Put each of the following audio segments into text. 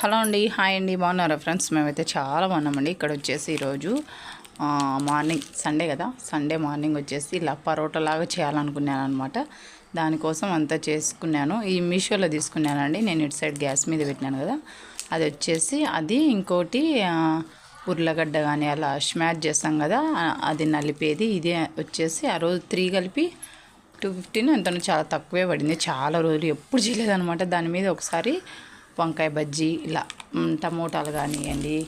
Hello అండి hi అండి బాగున్నారా ఫ్రెండ్స్? మేమైతే చాలా బాగున్నామండి. ఇక్కడ వచ్చేసి ఈరోజు మార్నింగ్ సండే కదా? సండే మార్నింగ్ వచ్చేసి ఇలా పరోటా లాగా చేయాలనుకున్నాను అనమాట దానికోసం అంతా చేసుకున్నాను. ఈ మీషోలో తీసుకున్నానండి. నేను ఇటు సైడ్ గ్యాస్ మీద పెట్టినాను కదా? అది వచ్చేసి అది ఇంకోటి ఉర్లగడ్డ కానీ అలా స్మాష్ చేస్తాం కదా? అది నలిపేది. ఇదే వచ్చేసి ఆ రోజు త్రీ కలిపి టూ ఫిఫ్టీన్ ఎంతనో చాలా తక్కువే పడింది. చాలా రోజులు ఎప్పుడు చేయలేదన్నమాట. దాని మీద ఒకసారి వంకాయ బజ్జీ ఇలా టమోటాలు కానివ్వండి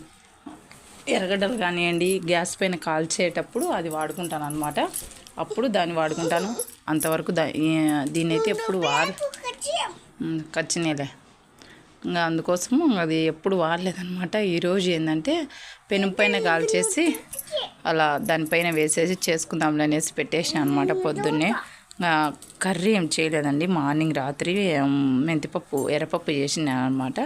ఎర్రగడ్డలు కానివ్వండి గ్యాస్ పైన కాల్చేటప్పుడు అది వాడుకుంటాను అనమాట అప్పుడు దాన్ని వాడుకుంటాను. అంతవరకు దా ఈ- ఎప్పుడు వాడ మ్, కచ్చినేలే. ఇంకా అందుకోసము అది ఎప్పుడు వాడలేదనమాట ఈరోజు ఏంటంటే పెనుపు పైన కాల్చేసి అలా దానిపైన వేసేసి చేసుకుందాంలే అనేసి పెట్టేసాను అనమాట పొద్దున్నే. కర్రీ ఏం చేయలేదండి. మార్నింగ్ రాత్రి మెంతిపప్పు ఎర్రపప్పు చేసిన అనమాట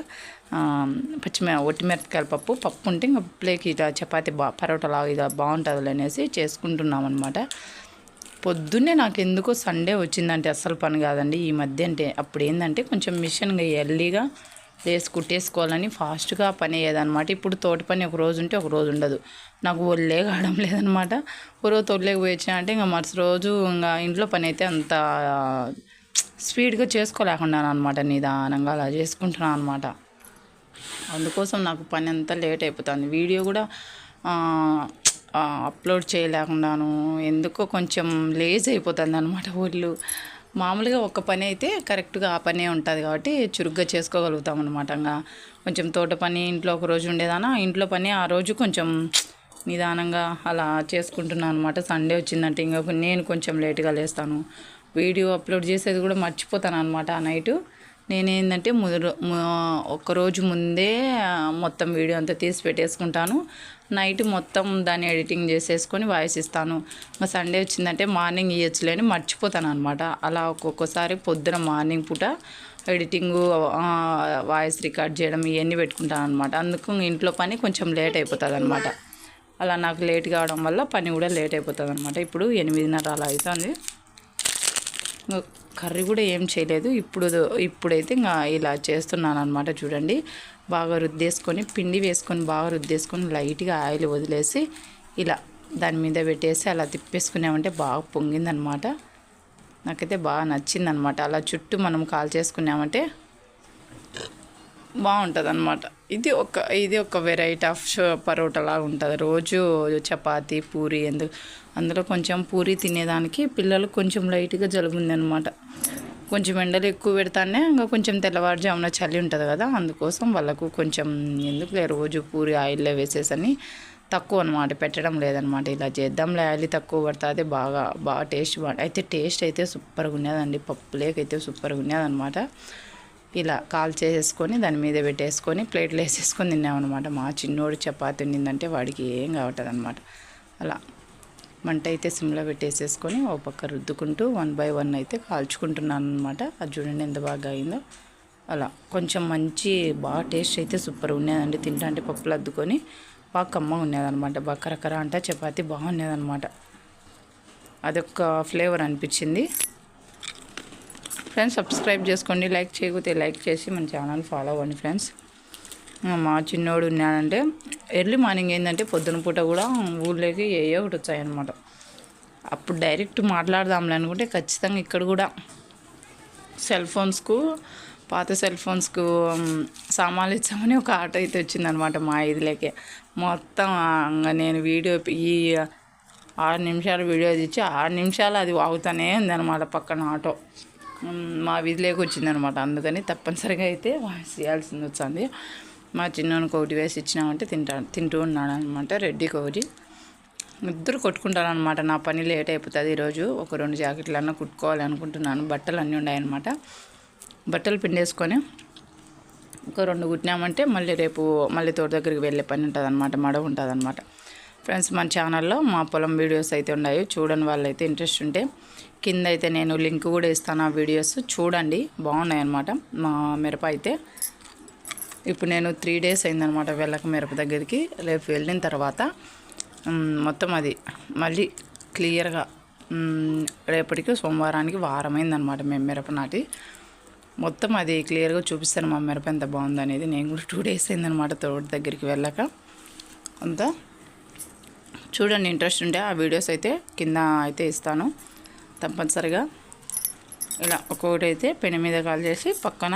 పచ్చిమి ఒట్టిమిరపకాయల పప్పు పప్పు ఉంటే ఇంకా ప్లేకి ఇట్లా చపాతి బా పరోటా లాగా ఇలా బాగుంటుంది అనేసి చేసుకుంటున్నాం అనమాట పొద్దున్నే నాకు ఎందుకో సండే వచ్చిందంటే అస్సలు పని కాదండి. ఈ మధ్య అంటే అప్పుడు ఏంటంటే కొంచెం మిషన్గా ఎర్లీగా వేసి కుట్టేసుకోవాలని ఫాస్ట్గా పని అయ్యేదన్నమాట ఇప్పుడు తోట పని ఒక రోజు ఉంటే ఒక రోజు ఉండదు. నాకు ఒళ్ళే కావడం లేదనమాట ఒక రోజు తోటలోకి అంటే ఇంకా మరుసటి రోజు ఇంకా ఇంట్లో పని అయితే అంత స్పీడ్గా చేసుకోలేకున్నాను అనమాట నిదానంగా అలా చేసుకుంటున్నాను అనమాట అందుకోసం నాకు పని అంతా లేట్ అయిపోతుంది. వీడియో కూడా అప్లోడ్ చేయలేకున్నాను ఎందుకో కొంచెం లేజ్ అయిపోతుంది అనమాట ఒళ్ళు. మామూలుగా ఒక్క పని అయితే కరెక్ట్గా ఆ పనే ఉంటుంది కాబట్టి చురుగ్గా చేసుకోగలుగుతాం అనమాట ఇంకా కొంచెం తోట పని ఇంట్లో ఒక రోజు ఉండేదానా ఇంట్లో పని ఆ రోజు కొంచెం నిదానంగా అలా చేసుకుంటున్నాను అనమాట సండే వచ్చిందంటే ఇంకా నేను కొంచెం లేట్గా లేస్తాను. వీడియో అప్లోడ్ చేసేది కూడా మర్చిపోతాను అనమాట ఆ నైటు. నేనేంటంటే ముదరు ఒక్కరోజు ముందే మొత్తం వీడియో అంతా తీసి పెట్టేసుకుంటాను. నైట్ మొత్తం దాన్ని ఎడిటింగ్ చేసేసుకొని వాయిస్ ఇస్తాను. మా సండే వచ్చిందంటే మార్నింగ్ ఇవ్వచ్చులే అని మర్చిపోతాను అనమాట అలా ఒక్కొక్కసారి పొద్దున మార్నింగ్ పూట ఎడిటింగ్ వాయిస్ రికార్డ్ చేయడం ఇవన్నీ పెట్టుకుంటాను అనమాట అందుకు ఇంట్లో పని కొంచెం లేట్ అయిపోతుంది అనమాట అలా నాకు లేట్ కావడం వల్ల పని కూడా లేట్ అయిపోతుంది అనమాట ఇప్పుడు ఎనిమిదిన్నర అలా అవుతుంది కర్రీ కూడా ఏం చేయలేదు. ఇప్పుడు ఇప్పుడైతే ఇంకా ఇలా చేస్తున్నాను అనమాట చూడండి. బాగా రుద్దేసుకొని పిండి వేసుకొని బాగా రుద్దేసుకొని లైట్గా ఆయిల్ వదిలేసి ఇలా దాని మీద పెట్టేసి అలా తిప్పేసుకున్నామంటే బాగా పొంగిందనమాట నాకైతే బాగా నచ్చిందనమాట అలా చుట్టూ మనం కాల్ చేసుకున్నామంటే బాగుంటుంది అనమాట ఇది ఒక ఇది ఒక వెరైటీ ఆఫ్ పరోటా లాగా ఉంటుంది. రోజు చపాతి పూరి ఎందుకు అందులో కొంచెం పూరి తినేదానికి పిల్లలు కొంచెం లైట్గా జలుబు ఉందన్నమాట. కొంచెం ఎండలు ఎక్కువ పెడతానే ఇంకా కొంచెం తెల్లవారుజామున చలి ఉంటుంది కదా అందుకోసం వాళ్ళకు కొంచెం ఎందుకులే రోజు పూరి ఆయిల్లో వేసేసని తక్కువ అనమాట పెట్టడం లేదనమాట ఇలా చేద్దాంలే ఆయిల్ తక్కువ పడుతుంది బాగా బాగా టేస్ట్ బాగా అయితే టేస్ట్ అయితే సూపర్గా ఉన్నదండి పప్పు లేకైతే సూపర్గా ఉన్నదనమాట ఇలా కాల్ చేసేసుకొని దాని మీద పెట్టేసుకొని ప్లేట్లు వేసేసుకొని తిన్నామన్నమాట. మా చిన్నోడు చపాతి ఉండిందంటే వాడికి ఏం కావట్లేదు అనమాట అలా. మంట అయితే సిమ్లో పెట్టేసేసుకొని ఓ పక్క రుద్దుకుంటూ వన్ బై వన్ అయితే కాల్చుకుంటున్నాను అనమాట అది చూడండి ఎంత బాగా అయిందో. అలా కొంచెం మంచి బాగా టేస్ట్ అయితే సూపర్ ఉన్నదండి. తింటా పప్పులు అద్దుకొని బాగా కమ్మగా ఉండేదన్నమాట బాగా కరకర అంటే చపాతి బాగుండేదన్నమాట అదొక ఫ్లేవర్ అనిపించింది. ఫ్రెండ్స్ సబ్స్క్రైబ్ చేసుకోండి. లైక్ చేయకపోతే లైక్ చేసి మన ఛానల్ ఫాలో అవ్వండి ఫ్రెండ్స్. మా చిన్నోడు ఉన్నాడంటే ఎర్లీ మార్నింగ్ ఏంటంటే పొద్దున పూట కూడా ఊళ్ళోకి ఏ ఒకటి వచ్చాయన్నమాట. అప్పుడు డైరెక్ట్ మాట్లాడదాంలే అనుకుంటే ఖచ్చితంగా ఇక్కడ కూడా సెల్ ఫోన్స్కు పాత సెల్ ఫోన్స్కు సామాన్లు ఇచ్చామని ఒక ఆటో అయితే వచ్చిందనమాట మా ఇదిలోకి. మొత్తం నేను వీడియో ఈ ఆరు నిమిషాలు వీడియో ఇచ్చి ఆరు నిమిషాలు అది వాగుతానే ఉందన్నమాట పక్కన ఆటో. మా వీధిలోకి వచ్చిందనమాట అందుకని తప్పనిసరిగా అయితే వాయిస్ చేయాల్సింది వచ్చింది. మా చిన్నోనికి ఒకటి వేసి ఇచ్చినామంటే తింటా తింటూ ఉన్నాడు అనమాట రెడ్డికి ఒకటి ఇద్దరు కొట్టుకుంటారు అనమాట నా పని లేట్ అయిపోతుంది ఈరోజు ఒక రెండు జాకెట్లు అన్న కుట్టుకోవాలి అనుకుంటున్నాను బట్టలు అన్నీ ఉన్నాయన్నమాట. బట్టలు పిండేసుకొని ఒక రెండు కుట్టినామంటే మళ్ళీ రేపు మళ్ళీ తోట దగ్గరికి వెళ్ళే పని ఉంటుంది అనమాట మడవ ఉంటుంది అనమాట ఫ్రెండ్స్ మన ఛానల్లో మా పొలం వీడియోస్ అయితే ఉన్నాయి చూడని వాళ్ళైతే ఇంట్రెస్ట్ ఉంటే కింద అయితే నేను లింక్ కూడా ఇస్తాను ఆ వీడియోస్ చూడండి బాగున్నాయి అనమాట మా మిరప అయితే ఇప్పుడు నేను త్రీ డేస్ అయిందనమాట వెళ్ళక మిరప దగ్గరికి. రేపు వెళ్ళిన తర్వాత మొత్తం అది మళ్ళీ క్లియర్గా రేపటికి సోమవారానికి వారమైందనమాట మేము మిరప నాటి. మొత్తం అది క్లియర్గా చూపిస్తాను మా మిరప ఎంత బాగుంది అనేది. నేను కూడా టూ డేస్ అయిందనమాట తోట దగ్గరికి వెళ్ళాక. అంతా చూడండి ఇంట్రెస్ట్ ఉంటే ఆ వీడియోస్ అయితే కింద అయితే ఇస్తాను. తప్పనిసరిగా ఇలా ఒక్కొక్కటి అయితే పెను మీద కాల్ చేసి పక్కన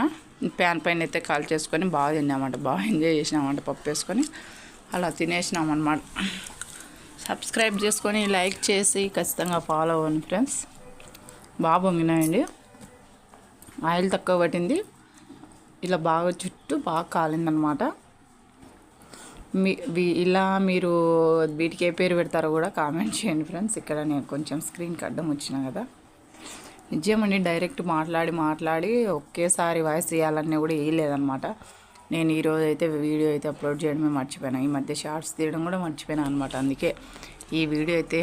ప్యాన్ పైన అయితే కాల్ చేసుకొని బాగా తిన్నామంట. బాగా ఎంజాయ్ చేసినామంట పప్పు వేసుకొని. అలా తినేసినామన్నమాట. సబ్స్క్రైబ్ చేసుకొని లైక్ చేసి ఖచ్చితంగా ఫాలో అవ్వండి ఫ్రెండ్స్. బాగా పొంగినాయండి. ఆయిల్ తక్కువ పట్టింది. ఇలా బాగా చుట్టూ బాగా కాలిందనమాట మీ ఇలా మీరు వీటికి ఏ పేరు పెడతారో కూడా కామెంట్ చేయండి ఫ్రెండ్స్. ఇక్కడ నేను కొంచెం స్క్రీన్కి అడ్డం వచ్చినా కదా. నిజమండి డైరెక్ట్ మాట్లాడి మాట్లాడి ఒకేసారి వాయిస్ తీయాలన్నీ కూడా వేయలేదనమాట నేను ఈరోజు అయితే వీడియో అయితే అప్లోడ్ చేయడమే మర్చిపోయాను. ఈ మధ్య షార్ట్స్ తీయడం కూడా మర్చిపోయాను అనమాట. అందుకే ఈ వీడియో అయితే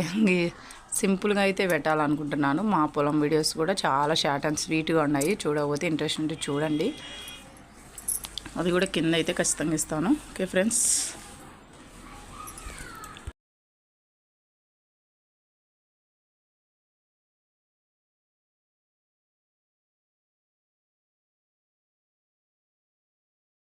సింపుల్గా అయితే పెట్టాలనుకుంటున్నాను. మా పొలం వీడియోస్ కూడా చాలా షార్ట్ అండ్ స్వీట్గా ఉన్నాయి. చూడకపోతే ఇంట్రెస్ట్ ఉంటే చూడండి. అది కూడా కింద అయితే ఖచ్చితంగా ఇస్తాను. Okay friends.